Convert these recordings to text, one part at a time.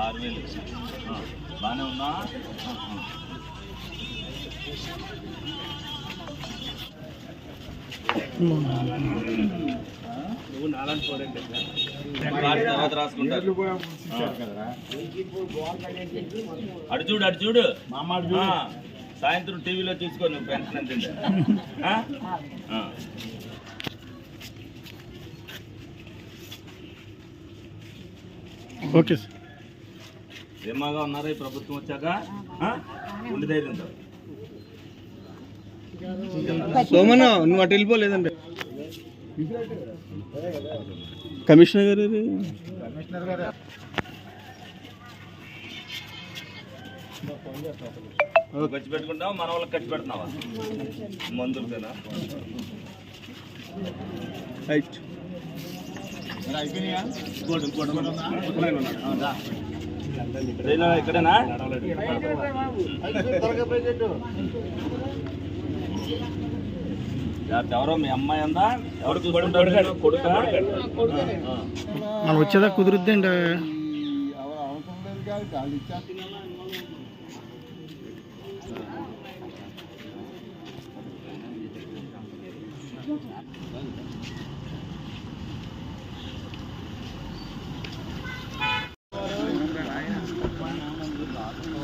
ఆరు వేలు ఆ, బాగానే ఉన్నా ఆ, ఆ. కార్డు తర్వాత రాసుకుంటారు అటు చూడు ఆ, సాయంత్రం టీవీలో చూసుకో నువ్వు పెన్షన్ ఎంత ఉందో. ఆ? ఆ. Okay sir. ధీమాగా ఉన్నారా ఈ ప్రభుత్వం వచ్చాక? ఉండి ధైర్యంతో సోమన్న నువ్వు అటు వెళ్ళిపోలేదండి. కమిషనర్ గారు ఇది? ఖర్చు పెట్టుకుంటావా? మన వాళ్ళకి ఖర్చు పెడుతున్నావా? మందులకేనా? రైట్. శ్రీనా ఎవరో మీ అమ్మాయి ఎవరు కొడుక మనం వచ్చేదా కుదురుద్దండి సైడ్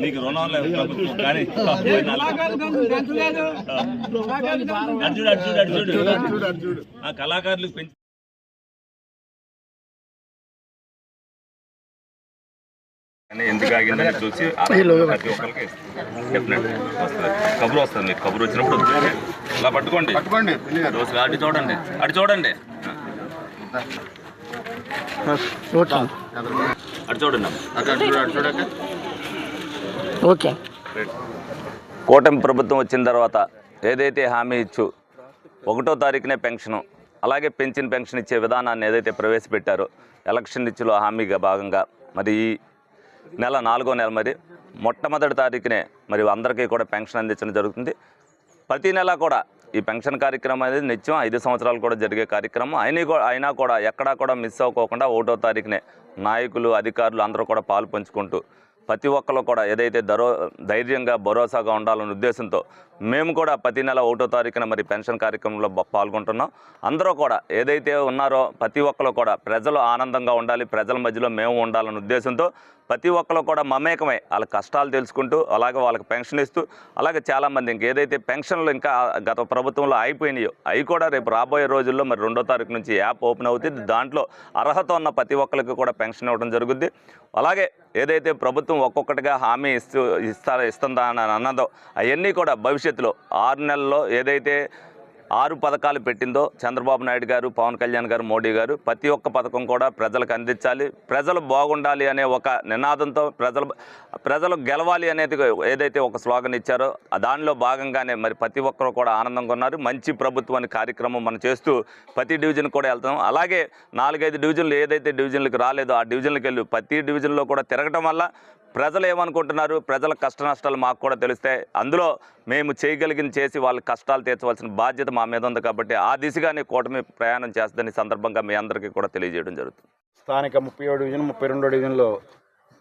నీకు రుణం లేదు ప్రభుత్వం కానీ అర్జుడు అర్జుడు అర్జుడు ఆ కళాకారులకు పెంచి ఎందుకు ఆగిందని చూసి ప్రతి ఒక్కరికి వస్తుంది. కబురు వస్తుంది మీకు. కబురు వచ్చినప్పుడు. ఇలా పట్టుకోండి. పట్టుకోండి రోజు అటు చూడండి. అటు చూడండి. ఓకే. ఓకే. కూటమి ప్రభుత్వం వచ్చిన తర్వాత ఏదైతే హామీ ఇచ్చు ఒకటో తారీఖునే పెన్షను అలాగే పెన్షన్ పెన్షన్ ఇచ్చే విధానాన్ని ఏదైతే ప్రవేశపెట్టారో ఎలక్షన్ ఇచ్చులో హామీగా భాగంగా మరి ఈ నెల నాలుగో నెల మరి మొట్టమొదటి తారీఖునే మరి అందరికీ కూడా పెన్షన్ అందించడం జరుగుతుంది. ప్రతి నెల కూడా ఈ పెన్షన్ కార్యక్రమం అనేది నిత్యం ఐదు సంవత్సరాలు కూడా జరిగే కార్యక్రమం. అయిన కూడా అయినా కూడా ఎక్కడా కూడా మిస్ అవ్వకోకుండా ఒకటో తారీఖునే నాయకులు అధికారులు అందరూ కూడా పాలు పంచుకుంటూ ప్రతి ఒక్కరు కూడా ఏదైతే దరో ధైర్యంగా భరోసాగా ఉండాలనే ఉద్దేశంతో మేము కూడా ప్రతి నెల ఒకటో తారీఖున మరి పెన్షన్ కార్యక్రమంలో పాల్గొంటున్నాం. అందరూ కూడా ఏదైతే ఉన్నారో ప్రతి ఒక్కరు కూడా ప్రజలు ఆనందంగా ఉండాలి ప్రజల మధ్యలో మేము ఉండాలనే ఉద్దేశంతో ప్రతి ఒక్కరు కూడా మమేకమై వాళ్ళ కష్టాలు తెలుసుకుంటూ అలాగే వాళ్ళకి పెన్షన్ ఇస్తూ అలాగే చాలామంది ఇంకేదైతే పెన్షన్లు ఇంకా గత ప్రభుత్వంలో అయిపోయినాయో అవి కూడా రేపు రాబోయే రోజుల్లో మరి రెండో తారీఖు నుంచి యాప్ ఓపెన్ అవుతుంది. దాంట్లో అర్హత ఉన్న ప్రతి ఒక్కరికి కూడా పెన్షన్ ఇవ్వడం జరుగుద్ది. అలాగే ఏదైతే ప్రభుత్వం ఒక్కొక్కటిగా హామీ ఇస్తూ ఇస్తా ఇస్తుందా అని అన్నదో అవన్నీ కూడా భవిష్యత్తులో ఆరు నెలల్లో ఏదైతే ఆరు పథకాలు పెట్టిందో చంద్రబాబు నాయుడు గారు పవన్ కళ్యాణ్ గారు మోడీ గారు ప్రతి ఒక్క పథకం కూడా ప్రజలకు అందించాలి. ప్రజలు బాగుండాలి అనే ఒక నినాదంతో ప్రజలు ప్రజలు గెలవాలి అనేది ఏదైతే ఒక స్లోగన్ ఇచ్చారో దానిలో భాగంగానే మరి ప్రతి ఒక్కరు కూడా ఆనందంగా ఉన్నారు. మంచి ప్రభుత్వం అనే కార్యక్రమం మనం చేస్తూ ప్రతి డివిజన్ కూడా వెళ్తాం అలాగే నాలుగైదు డివిజన్లు ఏదైతే డివిజన్లకు రాలేదో ఆ డివిజన్లకు వెళ్ళి ప్రతి డివిజన్లో కూడా తిరగటం వల్ల ప్రజలు ఏమనుకుంటున్నారు ప్రజల కష్ట నష్టాలు మాకు కూడా తెలుస్తాయి అందులో మేము చేయగలిగిన చేసి వాళ్ళ కష్టాలు తీర్చవలసిన బాధ్యత మా మీద ఉంది కాబట్టి ఆ దిశగానే కూటమి ప్రయాణం చేస్తుందని సందర్భంగా మీ అందరికీ కూడా తెలియజేయడం జరుగుతుంది. స్థానిక ముప్పై ఏడు డివిజన్ ముప్పై రెండో డివిజన్లో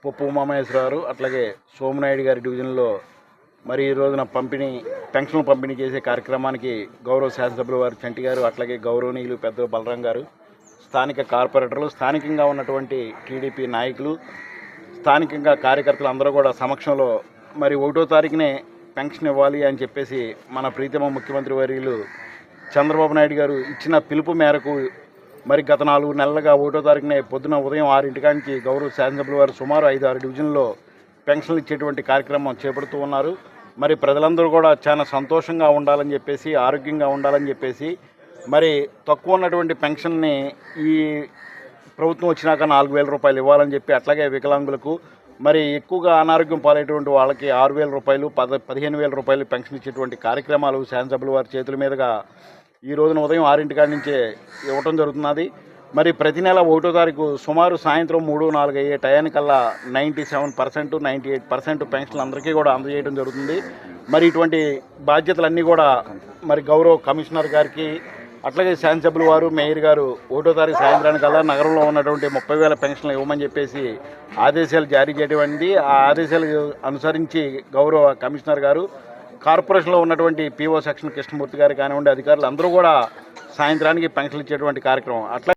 పప్పు ఉమామహేశ్వరరావు అట్లాగే సోమనాయుడు గారి డివిజన్లో మరి ఈ రోజున పంపిణీ పెన్షన్ పంపిణీ చేసే కార్యక్రమానికి గౌరవ శాసనసభ్యుల వారు చంటి గారు అట్లాగే గౌరవనీయులు పెద్ద బలరాం గారు స్థానిక కార్పొరేటర్లు స్థానికంగా ఉన్నటువంటి టీడీపీ నాయకులు స్థానికంగా కార్యకర్తలు అందరూ కూడా సమక్షంలో మరి ఒకటో తారీఖునే పెన్షన్ ఇవ్వాలి అని చెప్పేసి మన ప్రీతమ ముఖ్యమంత్రి వర్యులు చంద్రబాబు నాయుడు గారు ఇచ్చిన పిలుపు మేరకు మరి గత నాలుగు నెలలుగా ఒకటో తారీఖునే పొద్దున ఉదయం ఆరింటికానికి గౌరవ శాసనసభ్యుల వారు సుమారు ఐదు ఆరు డివిజన్లో పెన్షన్లు ఇచ్చేటువంటి కార్యక్రమం చేపడుతూ ఉన్నారు. మరి ప్రజలందరూ కూడా చాలా సంతోషంగా ఉండాలని చెప్పేసి ఆరోగ్యంగా ఉండాలని చెప్పేసి మరి తక్కువ ఉన్నటువంటి పెన్షన్ని ఈ ప్రభుత్వం వచ్చినాక నాలుగు వేల రూపాయలు ఇవ్వాలని చెప్పి అట్లాగే వికలాంగులకు మరి ఎక్కువగా అనారోగ్యం పాలైనటువంటి వాళ్ళకి ఆరు వేల రూపాయలు పద పదిహేను వేల రూపాయలు పెన్షన్ ఇచ్చేటువంటి కార్యక్రమాలు శాసనసభ్యుల వారి చేతుల మీదుగా ఈ రోజున ఉదయం ఆరింటికాడి నుంచే ఇవ్వటం జరుగుతున్నది. మరి ప్రతి నెల ఒకటో తారీఖు సుమారు సాయంత్రం మూడు నాలుగు అయ్యే టయానికల్లా ninety seven percent ninety eight percent పెన్షన్లు అందరికీ కూడా అందజేయడం జరుగుతుంది. మరి ఇటువంటి బాధ్యతలన్నీ కూడా మరి గౌరవ కమిషనర్ గారికి అట్లాగే శాసనసభ్యుల వారు మేయర్ గారు ఒకటో తారీఖు సాయంత్రానికల్లా నగరంలో ఉన్నటువంటి ముప్పై వేల పెన్షన్లు ఇవ్వమని చెప్పేసి ఆదేశాలు జారీ చేయడం ఆ ఆదేశాలు అనుసరించి గౌరవ కమిషనర్ గారు కార్పొరేషన్లో ఉన్నటువంటి పీఓ సెక్షన్ కృష్ణమూర్తి గారు కానివ్వండి అధికారులు అందరూ కూడా సాయంత్రానికి పెన్షన్లు ఇచ్చేటువంటి కార్యక్రమం. అట్లా